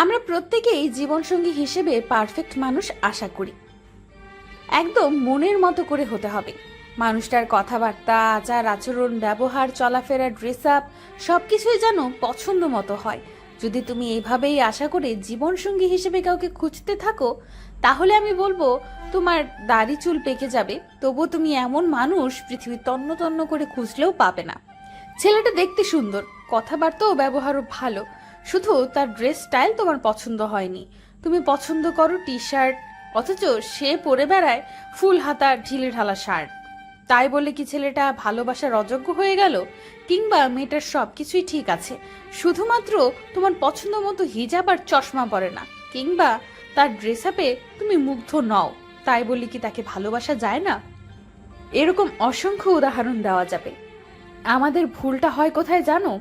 আমরা প্রত্যেকেই জীবনসঙ্গী হিসেবে পারফেক্ট মানুষ আশা করি। একদম মনের মতো করে হতে হবে। মানুষটার কথাবার্তা, আচার আচরণ, ব্যবহার, চলাফেরা ড্রেস আপ সব কিছুই যেন পছন্দ মতো হয়। যদি তুমি এইভাবেই আশা করে জীবনসঙ্গী হিসেবে কাউকে খুঁজতে থাকো, তাহলে আমি বলব, তোমার দাড়ি চুল পেকে যাবে, তবুও তুমি এমন মানুষ পৃথিবী তন্ন তন্ন করে খুঁজলেও পাবে না। ছেলেটা দেখতে সুন্দর, কথাবার্তাও, ব্যবহারও ভালো শুধু তার ড্রেস স্টাইল তোমার পছন্দ হয়নি। তুমি পছন্দ করো টি শার্ট অথচ সে পরে বেড়ায় ফুল হাতা ঢিলে ঢালা শার্ট। তাই বলে কি ছেলেটা ভালোবাসার অযোগ্য হয়ে গেল? কিংবা মেয়েটার সব কিছুই ঠিক আছে, শুধুমাত্র তোমার পছন্দ মতো হিজাব আর চশমা পরে না, কিংবা তার ড্রেস আপে তুমি মুগ্ধ নও, তাই বলে কি তাকে ভালোবাসা যায় না? এরকম অসংখ্য উদাহরণ দেওয়া যাবে। আমাদের ভুলটা হয় কোথায় জানো?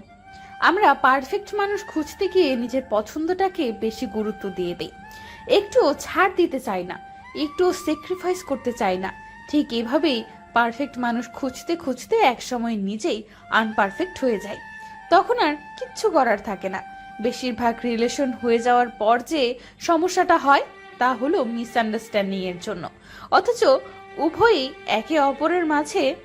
আমরা পারফেক্ট মানুষ খুঁজতে গিয়ে নিজের পছন্দটাকে বেশি গুরুত্ব দিয়ে দেই। একটুও ছাড় দিতে চাই না, একটুও স্যাক্রিফাইস করতে চাই না। ঠিক এভাবেই পারফেক্ট মানুষ খুঁজতে খুঁজতে একসময় নিজেই আনপারফেক্ট হয়ে যায়। তখন আর কিচ্ছু করার থাকে না। বেশিরভাগ রিলেশন হয়ে যাওয়ার পর যে সমস্যাটা হয়, তা হলো মিসআন্ডারস্ট্যান্ডিং এর জন্য। অথচ উভয়ই একে অপরের মাঝে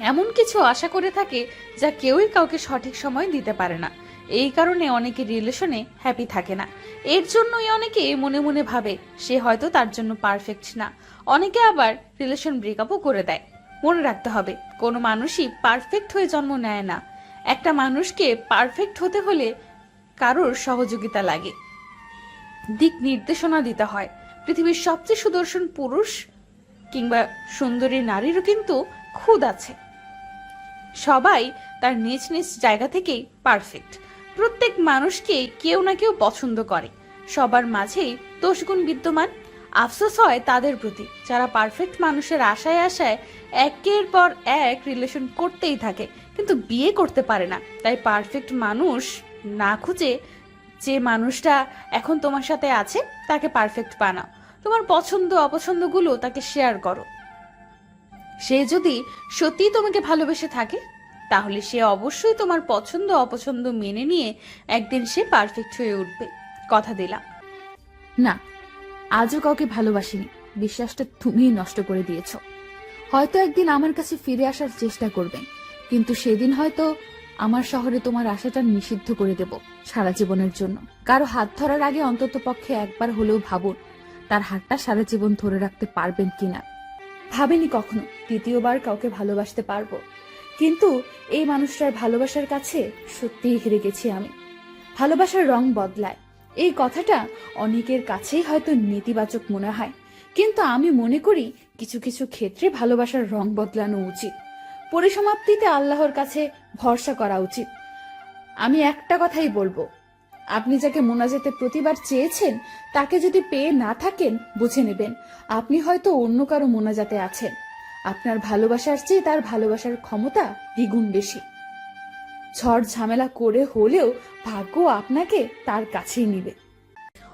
এমন কিছু আশা করে থাকে যা কেউই কাউকে সঠিক সময় দিতে পারে না। এই কারণে অনেকে রিলেশনে হ্যাপি থাকে না। এর জন্যই অনেকে মনে মনে ভাবে সে হয়তো তার জন্য পারফেক্ট না। অনেকে আবার রিলেশন ব্রেকআপও করে দেয়। মনে রাখতে হবে, কোনো মানুষই পারফেক্ট হয়ে জন্ম নেয় না। একটা মানুষকে পারফেক্ট হতে হলে কারোর সহযোগিতা লাগে। দিক নির্দেশনা দিতে হয়। পৃথিবীর সবচেয়ে সুদর্শন পুরুষ কিংবা সুন্দরী নারীরও কিন্তু খুদ আছে। সবাই তার নিজ নিজ জায়গা থেকেই পারফেক্ট প্রত্যেক মানুষকে কেউ না কেউ পছন্দ করে। সবার মাঝেই দোষগুণ বিদ্যমান। আফসোস হয় তাদের প্রতি, যারা পারফেক্ট মানুষের আশায় আশায় একের পর এক রিলেশন করতেই থাকে, কিন্তু বিয়ে করতে পারে না। তাই পারফেক্ট মানুষ না খুঁজে যে মানুষটা এখন তোমার সাথে আছে, তাকে পারফেক্ট বানাও। তোমার পছন্দ অপছন্দগুলো তাকে শেয়ার করো। সে যদি সত্যিই তোমাকে ভালোবেসে থাকে, তাহলে সে অবশ্যই তোমার পছন্দ অপছন্দ মেনে নিয়ে একদিন সে পারফেক্ট হয়ে উঠবে। কথা দিলাম। না, আজও কাউকে ভালোবাসিনি। বিশ্বাসটা তুমিই নষ্ট করে দিয়েছ। হয়তো একদিন আমার কাছে ফিরে আসার চেষ্টা করবেন কিন্তু সেদিন হয়তো আমার শহরে তোমার আশাটা নিষিদ্ধ করে দেব সারা জীবনের জন্য। কারও হাত ধরার আগে অন্তত পক্ষে একবার হলেও ভাবুন, তার হাতটা সারা জীবন ধরে রাখতে পারবেন কিনা। ভাবেনি কখনো দ্বিতীয়বার কাউকে ভালোবাসতে পারব। কিন্তু এই মানুষটার ভালোবাসার কাছে সত্যিই হেরে গেছি আমি। ভালোবাসার রং বদলায়। এই কথাটা অনেকের কাছেই হয়তো নেতিবাচক মনে হয়। কিন্তু আমি মনে করি কিছু কিছু ক্ষেত্রে ভালোবাসার রং বদলানো উচিত। পরিসমাপ্তিতে আল্লাহর কাছে ভরসা করা উচিত। আমি একটা কথাই বলব আপনি যাকে মোনাজেতে প্রতিবার চেয়েছেন, তাকে যদি পেয়ে না থাকেন, বুঝে নেবেন। আপনি হয়তো অন্য কারও মোনাজাতে আছেন। আপনার ভালোবাসার চেয়ে তার ভালোবাসার ক্ষমতা দ্বিগুণ বেশি। ঝড় ঝামেলা করে হলেও ভাগ্য আপনাকে তার কাছেই নিবে।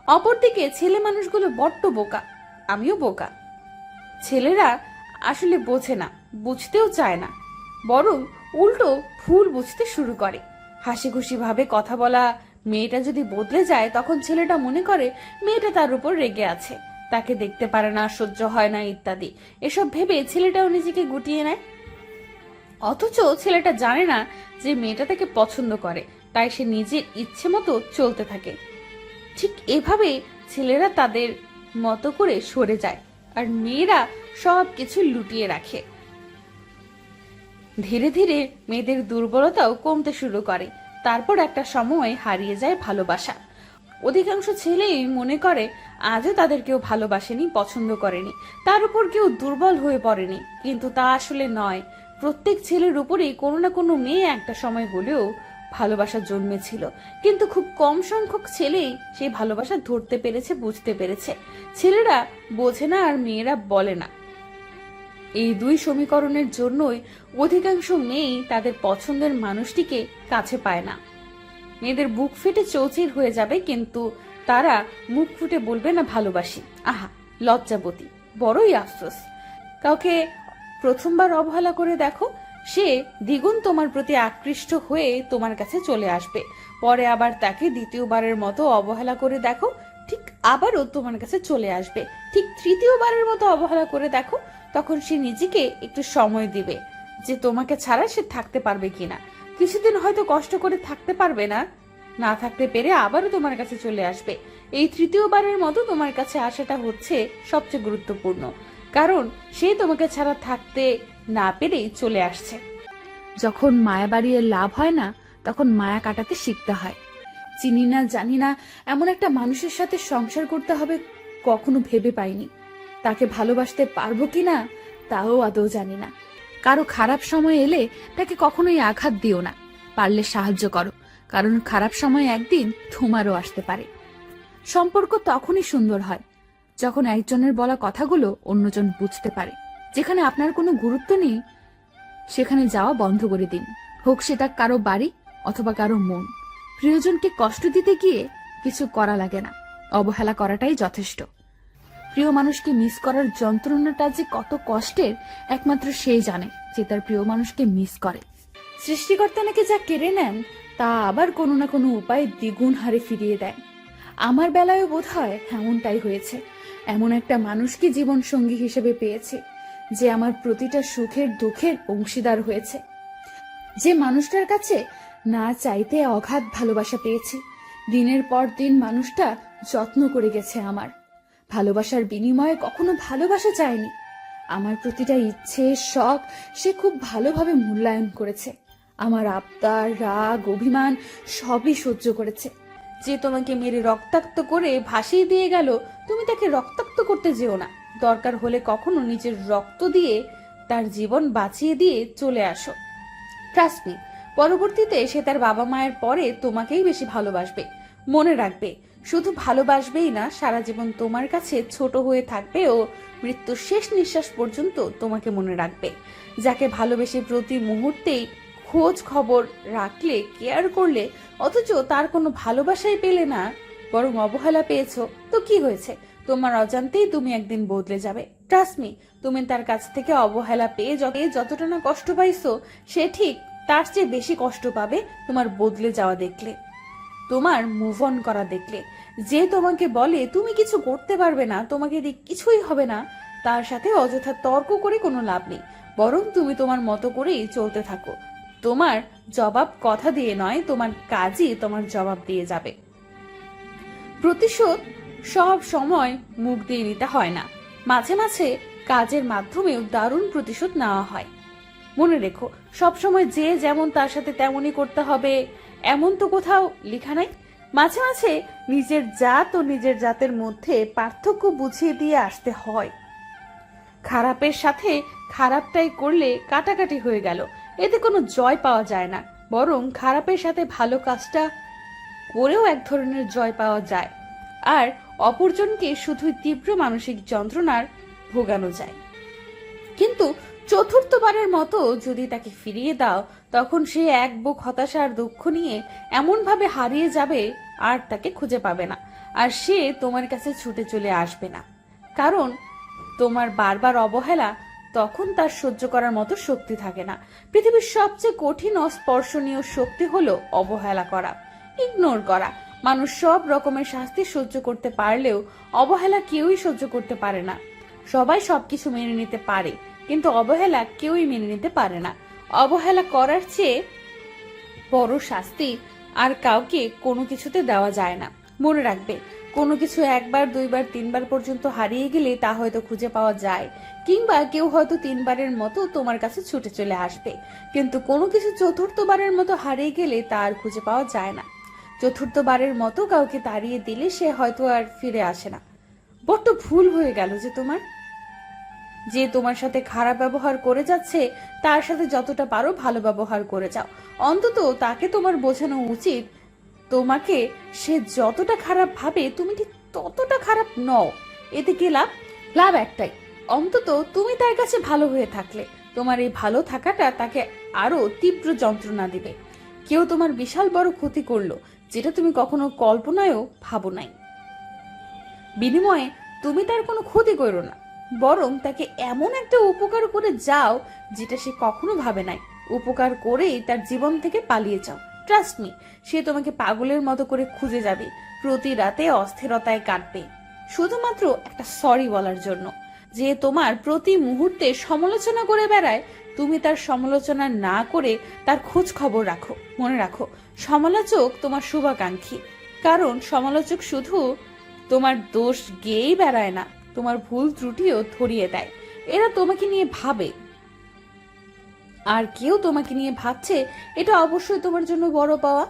অপরদিকে ছেলে মানুষগুলো বড্ড বোকা। আমিও বোকা। ছেলেরা আসলে বোঝে না, বুঝতেও চায় না। বরং উল্টো ভুল বুঝতে শুরু করে। হাসি খুশি ভাবে কথা বলা মেয়েটা যদি বদলে যায়, তখন ছেলেটা মনে করে মেয়েটা তার উপর রেগে আছে। তাকে দেখতে পারে না, সহ্য হয় না, ইত্যাদি। এসব ভেবে ছেলেটাও নিজেকে গুটিয়ে নেয়। অথচ ছেলেটা জানে না যে মেয়েটা তাকে পছন্দ করে, তাই সে নিজের ইচ্ছে মতো চলতে থাকে। ঠিক এভাবে ছেলেরা তাদের মতো করে সরে যায়, আর মেয়েরা সব কিছু লুটিয়ে রাখে। ধীরে ধীরে মেয়েদের দুর্বলতাও কমতে শুরু করে। তারপর একটা সময় হারিয়ে যায় ভালোবাসা। অধিকাংশ ছেলেই মনে করে, আজও তাদের কেউ ভালোবাসেনি, পছন্দ করেনি। তার উপর কেউ দুর্বল হয়ে পড়েনি। কিন্তু তা আসলে নয়। প্রত্যেক ছেলের উপরেই কোনো না কোনো মেয়ে একটা সময় হলেও ভালোবাসা জন্মেছিল। কিন্তু খুব কম সংখ্যক ছেলেই সেই ভালোবাসা ধরতে পেরেছে, বুঝতে পেরেছে। ছেলেরা বোঝে না আর মেয়েরা বলে না। এই দুই সমীকরণের জন্যই অধিকাংশ মেয়েই তাদের পছন্দের মানুষটিকে কাছে পায় না। মেয়েদের বুক ফেটে চৌচির হয়ে যাবে, কিন্তু তারা মুখ ফুটে বলবে, না, ভালোবাসি। আহা, লজ্জাবতী, বড়ই আফসোস। কাউকে প্রথমবার অবহেলা করে দেখো, সে দ্বিগুণ তোমার প্রতি আকৃষ্ট হয়ে তোমার কাছে চলে আসবে। পরে আবার তাকে দ্বিতীয়বারের মতো অবহেলা করে দেখো ঠিক আবারও তোমার কাছে চলে আসবে। ঠিক তৃতীয়বারের মতো অবহেলা করে দেখো, তখন সে নিজেকে একটু সময় দিবে যে তোমাকে ছাড়া সে থাকতে পারবে কিনা। কিছুদিন হয়তো কষ্ট করে থাকতে পারবে না না থাকতে পেরে আবারও তোমার কাছে চলে আসবে। এই তৃতীয়বারের মতো তোমার কাছে আসাটা হচ্ছে সবচেয়ে গুরুত্বপূর্ণ, কারণ সে তোমাকে ছাড়া থাকতে না পেরেই চলে আসছে। যখন মায়া বাড়িয়ে লাভ হয় না, তখন মায়া কাটাতে শিখতে হয়। চিনি না, জানি না, এমন একটা মানুষের সাথে সংসার করতে হবে কখনো ভেবে পাইনি। তাকে ভালোবাসতে পারব কি না, তাও আদৌ জানি না। কারও খারাপ সময় এলে তাকে কখনোই আঘাত দিও না। পারলে সাহায্য করো, কারণ খারাপ সময় একদিন তোমারও আসতে পারে। সম্পর্ক তখনই সুন্দর হয়, যখন একজনের বলা কথাগুলো অন্যজন বুঝতে পারে। যেখানে আপনার কোনো গুরুত্ব নেই, সেখানে যাওয়া বন্ধ করে দিন। হোক সেটা কারও বাড়ি অথবা কারও মন। প্রিয়জনকে কষ্ট দিতে গিয়ে কিছু করা লাগে না। অবহেলা করাটাই যথেষ্ট। প্রিয় মানুষকে মিস করার যন্ত্রণাটা যে কত কষ্টের, একমাত্র সেই জানে যে তার প্রিয় মানুষকে মিস করে। সৃষ্টিকর্তা নাকি যা কেড়ে নেন, তা আবার কোনো না কোনো উপায়ে দ্বিগুণ হারে ফিরিয়ে দেয়। আমার বেলায়ও বোধ হয় এমনটাই হয়েছে। এমন একটা মানুষকে জীবন সঙ্গী হিসেবে পেয়েছে, যে আমার প্রতিটা সুখের, দুঃখের অংশীদার হয়েছে। যে মানুষটার কাছে না চাইতে অগাধ ভালোবাসা পেয়েছি। দিনের পর দিন মানুষটা যত্ন করে গেছে আমার। ভালোবাসার বিনিময়ে কখনো ভালোবাসা চায়নি। আমার প্রতিটা ইচ্ছে, শখ, সে খুব ভালোভাবে মূল্যায়ন করেছে। আমার আবদার, রাগ, অভিমান সবই সহ্য করেছে। যে তোমাকে মেরে রক্তাক্ত করে ভাসিয়ে দিয়ে গেল, তুমি তাকে রক্তাক্ত করতে যেও না। দরকার হলে কখনো নিজের রক্ত দিয়ে তার জীবন বাঁচিয়ে দিয়ে চলে আসো। ট্রাস্ট মি পরবর্তীতে সে তার বাবা মায়ের পরে তোমাকেই বেশি ভালোবাসবে। মনে রাখবে, শুধু ভালোবাসবেই না, সারা জীবন তোমার কাছে ছোট হয়ে থাকবে ও মৃত্যুর শেষ নিঃশ্বাস পর্যন্ত তোমাকে মনে রাখবে। যাকে ভালোবেসে প্রতি মুহূর্তেই খোঁজ খবর রাখলে, কেয়ার করলে, অথচ তার কোনো ভালোবাসাই পেলে না, বরং অবহেলা পেয়েছ, তো কি হয়েছে? তোমার অজান্তেই তুমি একদিন বদলে যাবে। ট্রাস্ট মি তুমি তার কাছ থেকে অবহেলা পেয়ে যত যতটা না কষ্ট পাইছো, সে ঠিক তার চেয়ে বেশি কষ্ট পাবে তোমার বদলে যাওয়া দেখলে, তোমার মুভ অন করা দেখলে। যে তোমাকে বলে, তুমি কিছু করতে পারবে না, তোমাকে দিয়ে কিছুই হবে না, তার সাথে অযথা তর্ক করে কোনো লাভ নেই। বরং তুমি তোমার মতো করেই চলতে থাকো। তোমার জবাব কথা দিয়ে নয়, তোমার কাজই তোমার জবাব দিয়ে যাবে। প্রতিশোধ সব সময় মুখ দিয়ে নিতে হয় না। মাঝে মাঝে কাজের মাধ্যমেও দারুণ প্রতিশোধ নেওয়া হয়। মনে রেখো, সবসময় যে যেমন তার সাথে তেমনই করতে হবে, এমন তো কোথাও লেখা নাই। মাঝে মাঝে নিজের জাত ও নিজের জাতের মধ্যে পার্থক্য বুঝিয়ে দিয়ে আসতে হয়। খারাপের সাথে খারাপটাই করলে কাটাকাটি হয়ে গেল, এতে কোনো জয় পাওয়া যায় না, বরং খারাপের সাথে ভালো কাজটা করেও এক ধরনের জয় পাওয়া যায়। আর অপরজনকে শুধুই তীব্র মানসিক যন্ত্রণার ভোগানো যায়। কিন্তু চতুর্থবারের মতো যদি তাকে ফিরিয়ে দাও, তখন সে এক বুক হতাশা আর দুঃখ নিয়ে এমনভাবে হারিয়ে যাবে আর তাকে খুঁজে পাবে না। আর সে তোমার কাছে ছুটে চলে আসবে না। কারণ তোমার বারবার অবহেলা তখন তার সহ্য করার মতো শক্তি থাকে না। পৃথিবীর সবচেয়ে কঠিন অস্পর্শনীয় শক্তি হলো অবহেলা করা, ইগনোর করা। মানুষ সব রকমের শাস্তি সহ্য করতে পারলেও অবহেলা কেউই সহ্য করতে পারে না। সবাই সবকিছু মেনে নিতে পারে। কিন্তু অবহেলা কেউই মেনে নিতে পারে না। অবহেলা করার চেয়ে বড় শাস্তি আর কাউকে কোনো কিছুতে দেওয়া যায় না। মনে রাখবে, কোনো কিছু একবার, দুইবার, তিনবার পর্যন্ত হারিয়ে গেলে তা হয়তো খুঁজে পাওয়া যায়, কিংবা কেউ হয়তো তিনবারের মতো তোমার কাছে ছুটে চলে আসবে। কিন্তু কোনো কিছু চতুর্থবারের মতো হারিয়ে গেলে তা আর খুঁজে পাওয়া যায় না। চতুর্থবারের মতো কাউকে তাড়িয়ে দিলে সে হয়তো আর ফিরে আসে না। বড্ড ভুল হয়ে গেল যে তোমার। যে তোমার সাথে খারাপ ব্যবহার করে যাচ্ছে, তার সাথে যতটা পারো ভালো ব্যবহার করে যাও। অন্তত তাকে তোমার বোঝানো উচিত। তোমাকে সে যতটা খারাপ ভাবে, তুমি ঠিক ততটা খারাপ নও। এতে কি লাভ? লাভ একটাই। অন্তত তুমি তার কাছে ভালো হয়ে থাকলে। তোমার এই ভালো থাকাটা তাকে আরও তীব্র যন্ত্রণা দিবে। কেউ তোমার বিশাল বড় ক্ষতি করল, যেটা তুমি কখনো কল্পনায়ও ভাবো নাই। বিনিময়ে তুমি তার কোনো ক্ষতি করো না। বরং তাকে এমন একটা উপকার করে যাও যেটা সে কখনো ভাবে নাই। উপকার করেই তার জীবন থেকে পালিয়ে যাও। ট্রাস্ট মি সে তোমাকে পাগলের মতো করে খুঁজে যাবে। প্রতি রাতে অস্থিরতায় কাটবে। শুধুমাত্র একটা সরি বলার জন্য। যে তোমার প্রতি মুহূর্তে সমালোচনা করে বেড়ায়, তুমি তার সমালোচনা না করে তার খোঁজ খবর রাখো। মনে রাখো, সমালোচক তোমার শুভাকাঙ্ক্ষী। কারণ সমালোচক শুধু তোমার দোষ গেয়েই বেড়ায় না। তোমার ভুল ত্রুটিও ধরিয়ে দেয়। এরা তোমাকে নিয়ে ভাবে। আর কেউ তোমাকে নিয়ে ভাবছে, এটা অবশ্যই তোমার জন্য বড় পাওয়া।